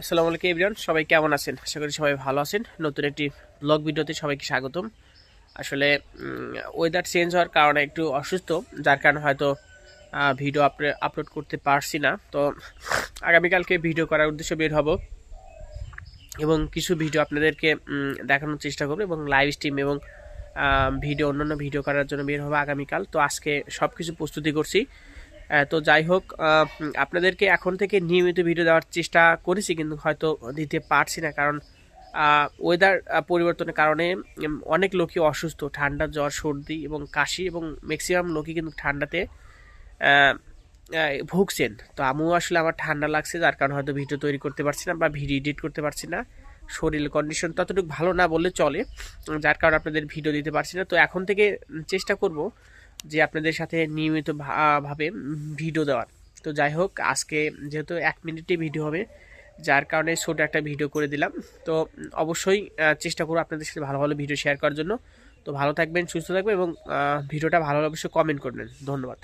আসসালামু আলাইকুম এভরিওয়ান, সবাই কেমন আছেন? আশা করি সবাই ভালো আছেন। নতুন একটি ব্লগ ভিডিওতে সবাইকে স্বাগতম। আসলে ওয়েদার চেঞ্জ হওয়ার কারণে একটু অসুস্থ, যার কারণে হয়তো ভিডিও আপলোড করতে পারছি না। তো, আগামীকালকে ভিডিও করার উদ্দেশ্যে বের হব এবং কিছু ভিডিও আপনাদেরকে দেখানোর চেষ্টা করব এবং লাইভ স্ট্রিম এবং ভিডিও অন্যান্য ভিডিও করার জন্য বের হবে আগামীকাল। তো আজকে সব কিছু প্রস্তুতি করছি। তো যাই হোক আপনাদেরকে এখন থেকে নিয়মিত ভিডিও দেওয়ার চেষ্টা করেছি, কিন্তু হয়তো দিতে পারছি না কারণ ওয়েদার পরিবর্তনের কারণে অনেক লোকই অসুস্থ। ঠান্ডা, জ্বর, সর্দি এবং কাশি এবং ম্যাক্সিমাম লোকই কিন্তু ঠান্ডাতে ভুগছেন। তো আমিও আসলে আমার ঠান্ডা লাগছে, যার কারণে হয়তো ভিডিও তৈরি করতে পারছি না বা ভিডিও এডিট করতে পারছি না। শরীর কন্ডিশন ততটুকু ভালো না বললে চলে, যার কারণে আপনাদের ভিডিও দিতে পারছি না। তো এখন থেকে চেষ্টা করব যে আপনাদের সাথে নিয়মিত ভাবে ভিডিও দেওয়ার। তো যাই হোক, আজকে যেহেতু এক মিনিটে ভিডিও হবে, যার কারণে ছোট একটা ভিডিও করে দিলাম। তো অবশ্যই চেষ্টা করব আপনাদের সাথে ভালো ভালো ভিডিও শেয়ার করার জন্য। তো ভালো থাকবেন, সুস্থ থাকবেন এবং ভিডিওটা ভালো অবশ্যই কমেন্ট করবেন। ধন্যবাদ।